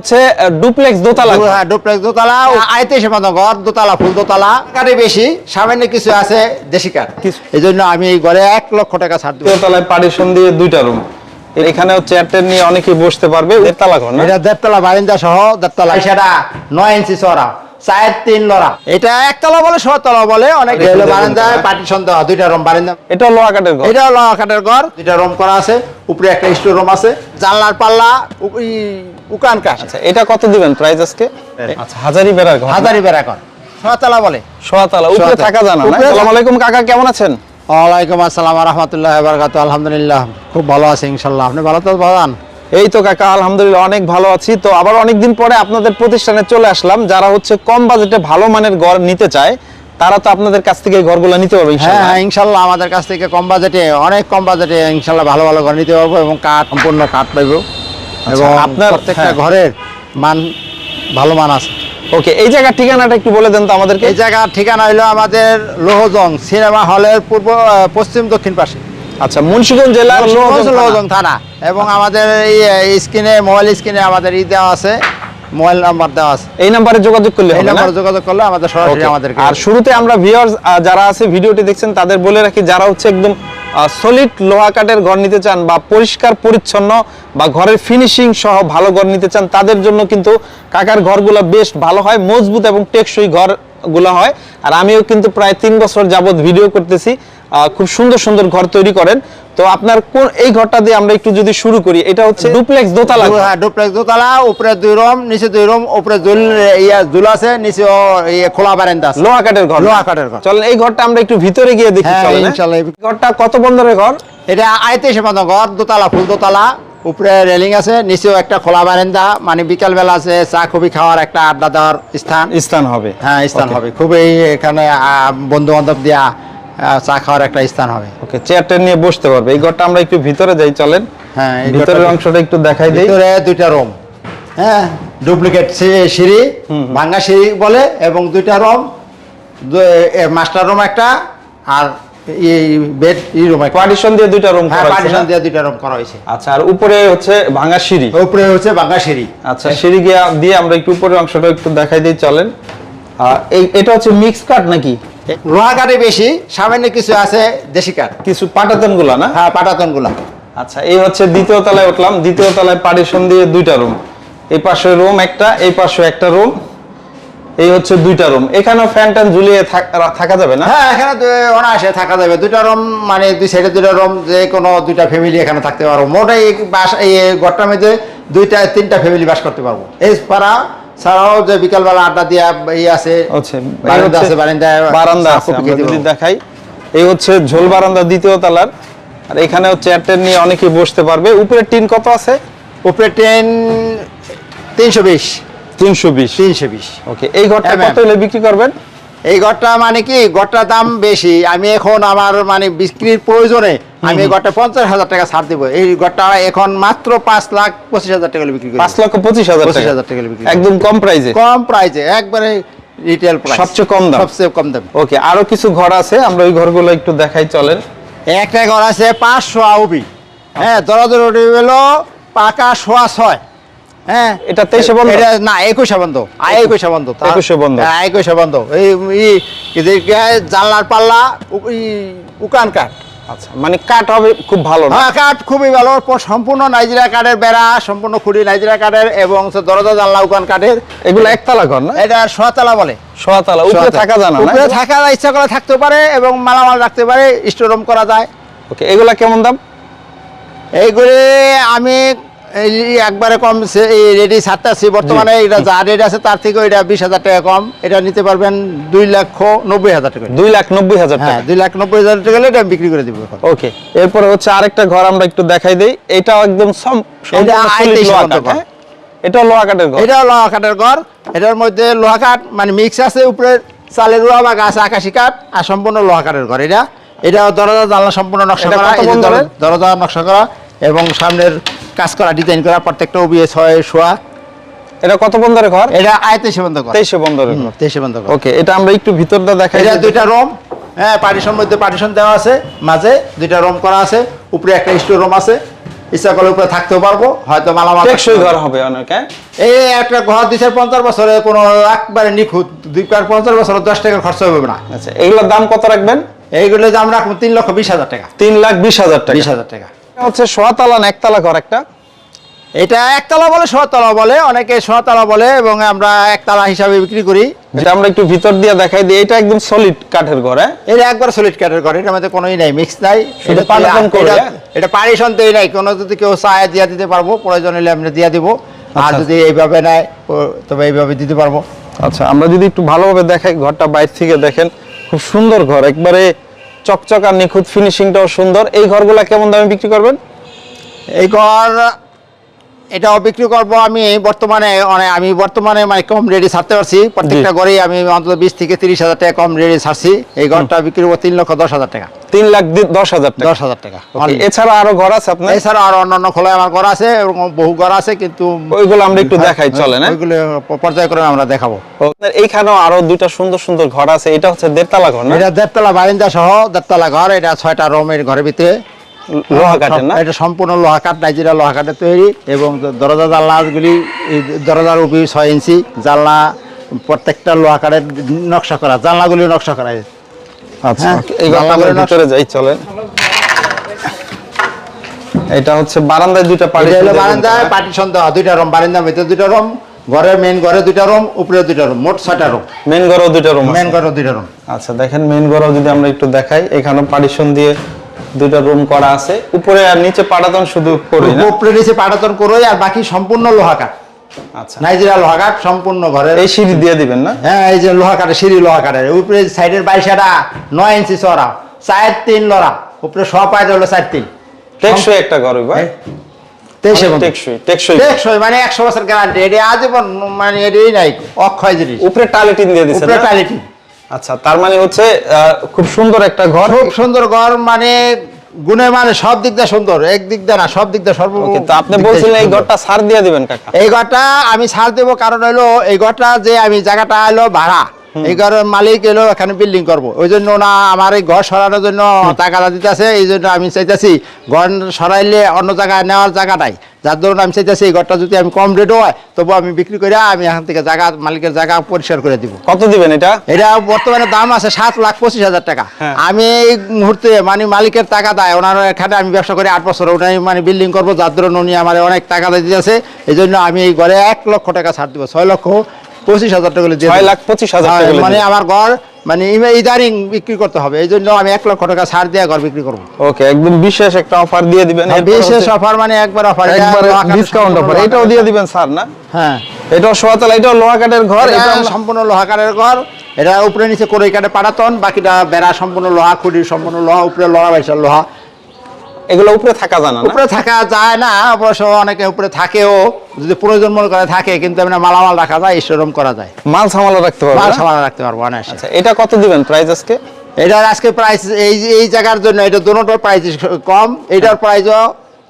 হচ্ছে ডুপ্লেক্স দোতলা হ্যাঁ ডুপ্লেক্স দোতলা আইতে সীমান্ত ঘর দোতলা ফুল দোতলা। কাটে বেশি সামান্য কিছু আছে দেশি কাঠ। কিছু- এই জন্য আমি এই ঘরে এক লক্ষ টাকা ছাড় দেবো। দোতলায় পার্টিশন দিয়ে দুইটা রুম এখানে চেয়ার নিয়ে অনেকেই বসতে পারবে দেড়তলা ঘর না? এটা দেড়তলা বারিন্দা সহ দেড়তলা। সেটা। নয় ইঞ্চি চড়া চার তিন লড়া। এটা একতলা বলে শতলা বলে অনেক আরেকটু দেখুন পার্টিশন দেওয়া দুইটা রুম বারিন্দা। এটা লোহা কাঠের ঘর। এটা হলো কাঠের ঘর। দুইটা রুম করা আছে উপরে একটা স্টোর রুম আছে জানলার পাল্লা উকান কাঠ। আচ্ছা এটা কত দিবেন প্রাইস আজকে? আচ্ছা হাজারি বেড়ার ঘর হাজারি বেড়া ঘর। বলে। সোয়াতলা উপরে থাকা জানা না আসসালামু আলাইকুম কাকা কেমন আছেন? ওয়ালাইকুম আসসালাম রহমতুল্লাহ বারকাত আলহামদুলিল্লাহ খুব ভালো আছে ইনশাল্লাহ আপনি ভালো তো বাদান এই তো কাকা আলহামদুলিল্লাহ অনেক ভালো আছি। তো আবার অনেকদিন পরে আপনাদের প্রতিষ্ঠানে চলে আসলাম। যারা হচ্ছে কম বাজেটে ভালো মানের ঘর নিতে চায় তারা তো আপনাদের কাছ থেকে ঘরগুলো নিতে পারবে হ্যাঁ ইনশাআল্লাহ হ্যাঁ ইনশাল্লাহ আমাদের কাছ থেকে কম বাজেটে অনেক কম বাজেটে ইনশাল্লাহ ভালো ভালো ঘর নিতে পারব এবং কাঠ সম্পূর্ণ কাঠ পাইব। এবং আপনার- প্রত্যেকটা হ্যাঁ। ঘরের মান ভালো মান আছে। ওকে এই জায়গার ঠিকানাটা একটু বলে দেন তো আমাদেরকে। এই জায়গার ঠিকানা হইল আমাদের লোহজং সিনেমা হলের পূর্ব পশ্চিম দক্ষিণ পাশে। আচ্ছা মুন্সিগঞ্জ জেলার লোহজং থানা। এবং আমাদের এই স্ক্রিনে মোবাইল স্ক্রিনে আমাদের ই দেওয়া আছে মোবাইল নাম্বার দেওয়া আছে। এই নাম্বারে যোগাযোগ করলে এই নাম্বারে যোগাযোগ করলে আমাদের সরাসরি. আমাদেরকে আর শুরুতে আমরা ভিউয়ার্স যারা আছে ভিডিওটি দেখছেন তাদের বলে রাখি যারা হচ্ছে একদম সলিড লোহা কাঠের ঘর নিতে চান বা পরিষ্কার পরিচ্ছন্ন বা ঘরের ফিনিশিং সহ ভালো ঘর নিতে চান তাদের জন্য কিন্তু কাকার ঘরগুলো বেশ ভালো হয় মজবুত এবং টেকসই ঘর ঘরগুলো হয়। আর আমিও কিন্তু প্রায় তিন বছর যাবত ভিডিও করতেছি। খুব সুন্দর সুন্দর ঘর তৈরি করেন। তো আপনার কোন এই ঘরটা দিয়ে আমরা একটু যদি শুরু করি এটা হচ্ছে ডুপ্লেক্স দোতলা হ্যাঁ ডুপ্লেক্স দোতলা উপরে দুই রুম নিচে দুই রুম উপরে জুল ইয়া জুল আছে নিচে ইয়ে খোলা বারান্দা আছে। লোহা কাঠের ঘর। লোহা কাঠের ঘর। চলেন এই ঘরটা আমরা একটু ভিতরে গিয়ে দেখি হ্যাঁ, চলেন, হ্যাঁ? ইনশাআল্লাহ। ঘরটা কত বন্দরের ঘর? এটা আইতে সীমান্ত ঘর দোতলা ফুল দোতলা উপরে রেলিং আছে নিচেও একটা খোলা বারান্দা মানে বিকাল বেলা আছে চা কফি খাওয়ার একটা আড্ডা দেওয়ার স্থান। স্থান হবে। হ্যাঁ স্থান হবে। খুবই এখানে বন্ধু বান্ধব দিয়া চা খাওয়ার একটা স্থান হবে। ওকে চেয়ারটা নিয়ে বসতে পারবে। এই ঘরটা আমরা একটু ভিতরে যাই চলেন। হ্যাঁ ভিতরের অংশটা একটু দেখাই দেই। ভিতরে দুইটা রুম হ্যাঁ ডুপ্লিকেট সিঁড়ি ভাঙ্গা সিঁড়ি বলে এবং দুইটা রুম মাস্টার রুম একটা আর এই বেড ই রুম পার্টিশন দিয়ে দুইটা রুম হ্যাঁ করা পার্টিশন দিয়ে দুইটা রুম করা হয়েছে। আচ্ছা আর উপরে হচ্ছে ভাঙা সিঁড়ি। উপরে হচ্ছে ভাঙ্গা সিঁড়ি। আচ্ছা সিঁড়ি গিয়া দিয়ে আমরা একটু উপরের অংশটা একটু দেখাই দিই চলেন। আর এই এটা হচ্ছে মিক্স কাট নাকি? লোহা কাঠে বেশি সামান্য কিছু আছে দেশি কাঠ। কিছু পাটাতনগুলা না? হ্যাঁ পাটাতনগুলা আচ্ছা এই হচ্ছে দ্বিতীয় তলায় উঠলাম। দ্বিতীয় তলায় পার্টিশন দিয়ে দুইটা রুম। এই পাশে রুম একটা এই পাশে একটা রুম। এই হচ্ছে দুইটা রুম। এখানেও ফ্যান ট্যান ঝুলিয়ে থাক- থাকা যাবে না? হ্যাঁ এখানে অনায়াসে থাকা যাবে। দুইটা রুম মানে দুই সাইডে দুইটা রুম যে কোনো দুইটা ফ্যামিলি এখানে থাকতে পারব। মোট এই বাস এই ঘরটার মধ্যে দুইটা তিনটা ফ্যামিলি বাস করতে পারব। এই পাড়া ছাড়াও যে বিকালবেলা আড্ডা দিয়া এই আছে বারান্দা আছে বারান্দায় বারান্দা আছে কফি আমরা খেতে যদি দেখাই এই হচ্ছে ঝোল বারান্দা দ্বিতীয় তলার। আর এখানে চেয়ার টেয়ার নিয়ে অনেকে বসতে পারবে। উপরে টিন কত আছে? উপরে টিন তিনশো বিশ। তিনশো বিশ। তিনশো বিশ। ওকে এই ঘরটা কত। হলে বিক্রি করবেন? এই ঘরটা মানে কি? ঘরটার দাম বেশি। আমি এখন আমার মানে বিক্রির প্রয়োজনে আমি এই ঘরটা পঞ্চাশ হাজার টাকা ছাড় দিব। এই ঘরটা এখন মাত্র পাঁচ লাখ পঁচিশ হাজার টাকা বিক্রি পাঁচ লক্ষ পঁচিশ হাজার পঁচিশ হাজার টাকা বিক্রি একদম কম প্রাইসে কম প্রাইসে একবারে রিটেল প্রাইস সবচেয়ে কম দাম। সবচেয়ে কম দাম। ওকে আরও কিছু ঘর আছে আমরা ওই ঘরগুলো একটু দেখাই চলেন। একটা ঘর আছে পাঁচশো আউবি। হ্যাঁ দরাদর হলো পাকা সোয়া ছয়। হ্যাঁ। এটা 23 বন্ধ? এটা না একুশে বন্ধ। আয় একুশে বন্ধ। তা- 21 বন্ধ। হ্যাঁ, একুশে বন্ধ। এই জানলার পাল্লা উকান কাঠ। আচ্ছা মানে কাট হবে খুব ভালো হ্যাঁ কাঠ খুবই ভালো। সম্পূর্ণ নাইজেরিয়া কাঠের বেড়া সম্পূর্ণ খুঁড়ি নাইজেরিয়া কাঠের এবং দরজা জানলা উকান কাঠের। এগুলো একতলা ঘর না? এটা সোয়াতলা বলে। সোয়াতলা উপরে থাকা জানা না উপরে থাকা ইচ্ছা করে থাকতে পারে এবং মালামাল রাখতে পারে স্টোর রুম করা যায়। ওকে এগুলা কেমন দাম? এইগুলি আমি এই একবারে কম এই রেডি ছাড়তেছি বর্তমানে এটা যা রেট আছে তার থেকে এটা বিশ হাজার টাকা কম। এটা নিতে পারবেন দুই লক্ষ নব্বই হাজার টাকা। দুই লাখ নব্বই হাজার হ্যাঁ টাকা দুই লাখ নব্বই হাজার টাকা এটা বিক্রি করে দিব ওকে এরপরে হচ্ছে আরেকটা ঘর আমরা একটু দেখাই দেই। এটাও একদম এটা লোহা। হ্যাঁ? কাঠের ঘর। এটা লোহা কাঠের ঘর। এটার মধ্যে লোহা কাঠ মানে মিক্স আছে উপরে চালের রোয়া বা গাছ আকাশি কাঠ আর সম্পূর্ণ লোহা কাঠের ঘর এটা। এটা দরজা জানলা সম্পূর্ণ নকশা করা দরজা নকশা করা এবং সামনের কাজ করা ডিজাইন করা প্রত্যেকটা উবিয়ে ছয় শোয়া। এটা কত বন্দরের ঘর? এটা আয়তে সীমান্ত ঘর। তেইশে বন্দরের ঘর। তেইশে বন্ধ ঘর। ওকে এটা আমরা একটু ভিতরটা দেখাই এটা দুইটা রুম হ্যাঁ পার্টিশন মধ্যে পার্টিশন দেওয়া আছে মাঝে দুইটা রুম করা আছে উপরে একটা স্টোর রুম আছে। ইচ্ছা করলে উপরে থাকতেও পারব হয়তো মালামাল টেকসই ঘর হবে অনেক। হ্যাঁ এই একটা ঘর চার পঞ্চাশ বছরে কোনো একবারে নিখুঁত দুই চার পঞ্চাশ বছরে দশ টাকা খরচ হবে না। আচ্ছা এগুলোর দাম কত রাখবেন? এইগুলো দাম রাখব তিন লক্ষ বিশ হাজার টাকা। তিন লাখ বিশ হাজার টাকা। বিশ হাজার টাকা। হচ্ছে সোয়াতালা একতলা ঘর একটা। এটা একতলা বলে শতলা বলে অনেকে শতলা বলে এবং আমরা একতলা হিসাবে বিক্রি করি। যেটা আমরা একটু ভিতর দিয়ে দেখাই দিই এটা একদম সলিড কাঠের ঘর হ্যাঁ? এটা একবার সলিড কাঠের ঘর এটার মধ্যে কোনোই নাই মিক্স নাই। শুধু এটা হ্যাঁ? পারিশন তৈরি নাই কোনো যদি কেউ চায় দিয়া দিতে পারব প্রয়োজন হলে আমরা দিয়া দিব। আর আচ্ছা। যদি এইভাবে নেয় তবে এইভাবে দিতে পারব। আচ্ছা আমরা যদি একটু ভালোভাবে দেখাই ঘরটা বাইরে থেকে দেখেন খুব সুন্দর ঘর একবারে চকচক আর নিখুঁত ফিনিশিংটাও সুন্দর। এই ঘরগুলো কেমন দামে বিক্রি করবেন? এই ঘর এটাও বিক্রি করব আমি বর্তমানে মানে আমি বর্তমানে মানে কম রেডি ছাড়তে পারছি। প্রত্যেকটা ঘরেই আমি অন্তত বিশ থেকে তিরিশ হাজার টাকা কম রেডি ছাড়ছি। এই ঘরটা বিক্রি করব তিন লক্ষ দশ হাজার টাকা। তিন লাখ দশ হাজার টাকা। দশ হাজার টাকা। এছাড়া আরও ঘর আছে আপনার? এছাড়া আর অন্যান্য খোলায় আমার ঘর আছে বহু ঘর আছে কিন্তু ওইগুলো আমরা একটু দেখাই চলে না ওইগুলো পর্যায়ক্রমে আমরা দেখাবো। এইখানেও আরও দুইটা সুন্দর সুন্দর ঘর আছে এটা হচ্ছে দেড়তলা ঘর না? এটা দেড়তলা বারিন্দা সহ দেড়তলা ঘর এটা ছয়টা রুমের ঘরের ভিতরে। লোহা কাঠের না? এটা সম্পূর্ণ লোহা কাঠ নাইজেরিয়া লোহা কাঠের তৈরি এবং দরজা জানলাগুলি দরজার উপরে ছয় ইঞ্চি জানলা প্রত্যেকটা লোহা কাঠের নকশা করা জানলাগুলি নকশা করা আচ্ছা হ্যাঁ, এই ঘরটা আমরা জানলাগুলো নকশা- ভিতরে যাই চলেন। এটা হচ্ছে বারান্দায় দুইটা পাড়ি এটা বারান্দায় পার্টিশন দেওয়া দুইটা রুম বারান্দার ভিতরে দুইটা রুম ঘরের মেন ঘরে দুইটা রুম উপরে দুইটা রুম মোট ছয়টা রুম। মেন ঘরেও দুইটা রুম মেন ঘরে দুইটা রুম। আচ্ছা দেখেন মেন ঘরেও যদি আমরা একটু দেখাই এখানে পার্টিশন দিয়ে দুইটা রুম করা আছে। উপরে আর নিচে পাটাতন শুধু করি উপরে নিচে পাটাতন করোই আর বাকি সম্পূর্ণ লোহা কাঠ আচ্ছা। নাইজেরিয়া লোহা কাঠ সম্পূর্ণ ঘরের এই সিঁড়ি দিয়ে দিবেন না? হ্যাঁ এই যে লোহা কাঠের সিঁড়ি লোহা কাঠের। উপরে সাইডের বাইশাটা নয় ইঞ্চি চড়া চার তিন লড়া। উপরে সব পায়ে হলো চার তিন। টেকসই একটা ঘর হইব হ্যাঁ? মানে একশো বছর গ্যারান্টি এটা আজীবন মানে এটাই নাই অক্ষয় জিনিস। উপরে টালিটিন দিয়ে উপরে না? আচ্ছা তার মানে হচ্ছে খুব সুন্দর একটা ঘর। খুব সুন্দর ঘর মানে গুণে মানে সব দিক দিয়ে সুন্দর এক দিক দিয়ে না সব দিক দিয়ে সর্ব কিন্তু আপনি বলছিলেন এই ঘরটা সার দিয়ে দিবেন কাকা। এই ঘরটা আমি ছাড় দেবো কারণ হলো এই ঘরটা যে আমি জায়গাটা এলো ভাড়া। এই ঘরের মালিক এলো এখানে বিল্ডিং করব। ওই জন্য না আমার এই ঘর সরানোর জন্য টাকাটা দিতেছে এই জন্য আমি চাইতেছি ঘর সরাইলে অন্য জায়গায় নেওয়ার জায়গা নাই। যার ধরুন আমি চাইতেছি এই ঘরটা যদি আমি কম রেট হয় তবু আমি বিক্রি করে আমি এখান থেকে জায়গা মালিকের জায়গা পরিষ্কার করে দিব। কত দিবেন এটা? এটা বর্তমানে দাম আছে সাত লাখ পঁচিশ হাজার টাকা। হ্যাঁ। আমি এই মুহূর্তে মানে মালিকের টাকা দেয় ওনার এখানে আমি ব্যবসা করি আট বছর ওনার মানে বিল্ডিং করব যার ধরুন উনি আমার অনেক টাকা দিতেছে। এই জন্য আমি এই ঘরে এক লক্ষ টাকা ছাড় দিব ছয় লক্ষ পঁচিশ হাজার টাকা ছয় লাখ পঁচিশ হাজার হ্যাঁ, মানে আমার ঘর মানে ইদানিং বিক্রি করতে হবে এই জন্য আমি এক লক্ষ টাকা ছাড় দিয়ে ঘর বিক্রি করব। ওকে একদম বিশেষ একটা অফার দিয়ে দিবেন। বিশেষ অফার মানে একবার অফার একবারে ডিসকাউন্ট অফার এটাও দিয়ে দিবেন স্যার না? হ্যাঁ। এটাও সোয়াতলা এটাও লোহা কাঠের ঘর এটা এটা সম্পূর্ণ লোহা কাঠের ঘর এটা উপরে নিচে করে কাঠে পাটাতন বাকিটা বেড়া সম্পূর্ণ লোহা খুঁটি সম্পূর্ণ লোহা উপরে লোহা বাইসার লোহা। এগুলো উপরে থাকা জানা না উপরে থাকা যায় না অবশ্য অনেকে উপরে থাকেও যদি প্রয়োজন মনে করে থাকে কিন্তু এমনি মালামাল রাখা যায় ঈশ্বরম করা যায়। মাল সামালা রাখতে পারব মাল? সামাল রাখতে পারব অনায়াসে। আচ্ছা এটা কত দিবেন প্রাইস আজকে? এটার আজকে প্রাইস এই এই জায়গার জন্য এটা দুটোর প্রাইস কম এটার প্রাইসও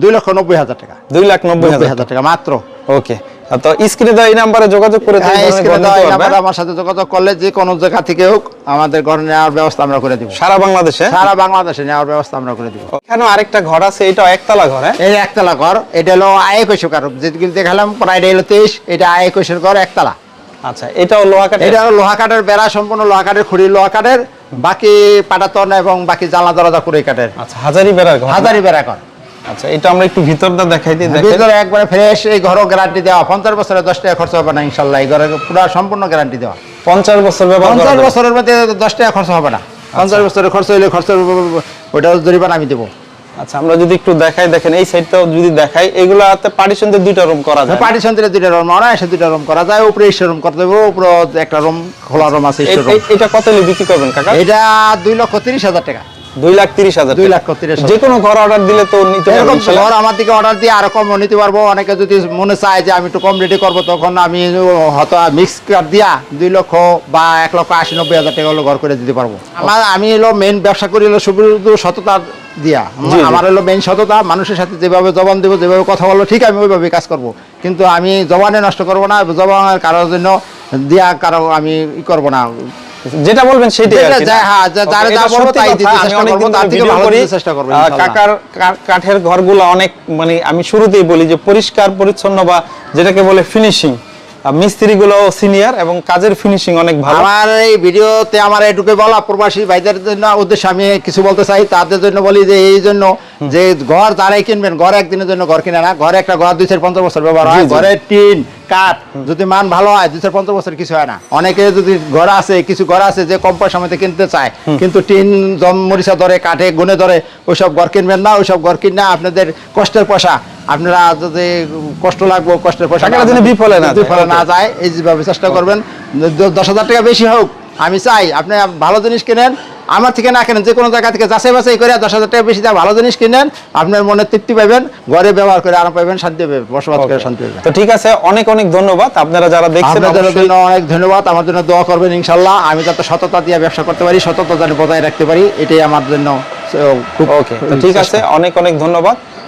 দুই লক্ষ নব্বই হাজার টাকা। দুই লাখ নব্বই হাজার টাকা মাত্র। ওকে তো স্ক্রিনে দেওয়া এই নাম্বারে যোগাযোগ করে তো এই হ্যাঁ, ধরনের স্ক্রিনে ঘর দেওয়া নিতে এই পারবেন। নাম্বারে আমার সাথে যোগাযোগ করলে যে কোনো জায়গা থেকে হোক আমাদের ঘর নেওয়ার ব্যবস্থা আমরা করে দিব। সারা বাংলাদেশে? সারা বাংলাদেশে নেওয়ার ব্যবস্থা আমরা করে দিব। এখানেও আরেকটা ঘর আছে এটাও একতলা ঘর হ্যাঁ? এই একতলা ঘর এটা হলো আয় কৈশো কারক দেখালাম প্রায় এটা হলো তেইশ এটা আয় ঘর একতলা। আচ্ছা এটাও লোহা কাঠের এটা হলো লোহা কাঠের বেড়া সম্পূর্ণ লোহা কাঠের খুঁড়ি লোহা কাঠের বাকি পাটাতন এবং বাকি জানলা দরজা কুড়ি কাঠের। আচ্ছা হাজারি বেড়ার ঘর হাজারি বেড়া ঘর। আচ্ছা এটা আমরা একটু ভিতরটা দেখাই দিই ভিতরে একবারে ফ্রেশ এই ঘরও গ্যারান্টি দেওয়া। পঞ্চাশ বছরে দশ টাকা খরচ হবে না ইনশাল্লাহ। এই ঘরে পুরো সম্পূর্ণ গ্যারান্টি দেওয়া। পঞ্চাশ বছর পঞ্চাশ বছরের মধ্যে দশ টাকা খরচ হবে না। পঞ্চাশ বছরের খরচ হইলে খরচ ওটা জরিমানা আমি দেবো। আচ্ছা আমরা যদি একটু দেখাই দেখেন এই সাইডটাও যদি দেখাই এগুলাতে পার্টিশন দিয়ে দুইটা রুম করা যায়। পার্টি সন্ত্রে দুইটা রুম অনায়াসে দুইটা রুম করা যায়। উপরে ঈশ্বর রুম করতে দেবো উপরে একটা রুম খোলা রুম আছে রুম এটা কত হলে বিক্রি করবেন কাকা? এটা দুই লক্ষ তিরিশ হাজার টাকা। দুই লাখ তিরিশ হাজার দুই। লক্ষ তিরিশ হাজার। যে কোনো ঘর অর্ডার দিলে তো নিতে এরকম ঘর আমার দিকে অর্ডার দিয়ে আরও কম নিতে পারব অনেকে যদি মনে চায় যে আমি একটু কম করব তখন আমি হয়তো মিক্স দিয়া দুই লক্ষ বা এক লক্ষ আশি নব্বই হাজার টাকা হলো ঘর করে দিতে পারব আমার আমি হলো মেন ব্যবসা করি হলো শুধু সততা দিয়া। আমার হলো মেন সততা মানুষের সাথে যেভাবে জবান দেবো যেভাবে কথা বলব ঠিক আমি ওইভাবে কাজ করব কিন্তু আমি জবানে নষ্ট করব না জবানের কারোর জন্য দিয়া কারও আমি ই করব না যেটা বলবেন সেটাই আর যেটা কি, যা- না? হ্যাঁ, যারা যা বলব তাই দিতে চেষ্টা করব, তার থেকে ভালো। দিতে চেষ্টা করব। কাকার কাঠের ঘরগুলো অনেক মানে আমি শুরুতেই বলি যে পরিষ্কার পরিচ্ছন্ন বা যেটাকে বলে ফিনিশিং মিস্ত্রিগুলো সিনিয়র এবং কাজের ফিনিশিং অনেক ভালো। আমার এই ভিডিওতে আমার এটুকু বলা প্রবাসী ভাইদের জন্য উদ্দেশ্যে আমি কিছু বলতে চাই তাদের জন্য বলি যে এই জন্য যে ঘর যারাই কিনবেন ঘর একদিনের জন্য ঘর কিনে না ঘরে একটা ঘর দুই চার পঞ্চাশ বছর ব্যবহার হয়। ঘরের টিন কাঠ যদি মান ভালো হয় দুই চার পঞ্চাশ বছর কিছু হয় না। অনেকে যদি ঘর আছে কিছু ঘর আছে যে কম পয়সা মধ্যে কিনতে চায় কিন্তু টিন জম মরিচা ধরে কাঠে গুনে ধরে ওইসব ঘর কিনবেন না ওইসব ঘর কিনে আপনাদের কষ্টের পয়সা। আপনারা যদি কষ্ট লাগবে কষ্টের পয়সা যেন বিফলে না। বিফলে না যায় এই যেভাবে চেষ্টা করবেন। দশ হাজার টাকা বেশি হোক আমি চাই আপনি ভালো জিনিস কিনেন আমার থেকে না কেনেন যে কোনো জায়গা থেকে যাচাই বাছাই করে দশ হাজার টাকা বেশি দিয়ে ভালো জিনিস কিনেন আপনার মনে তৃপ্তি পাবেন ঘরে ব্যবহার করে আরাম পাবেন শান্তি পাবেন বসবাস করে শান্তি পাবেন। তো ঠিক আছে অনেক অনেক ধন্যবাদ। আপনারা যারা দেখছেন আপনাদের জন্য অনেক ধন্যবাদ আমার জন্য দোয়া করবেন ইনশাল্লাহ আমি যাতে সততা দিয়ে ব্যবসা করতে পারি সততা যেন বজায় রাখতে পারি এটাই আমার জন্য খুব ওকে ঠিক আছে অনেক অনেক ধন্যবাদ।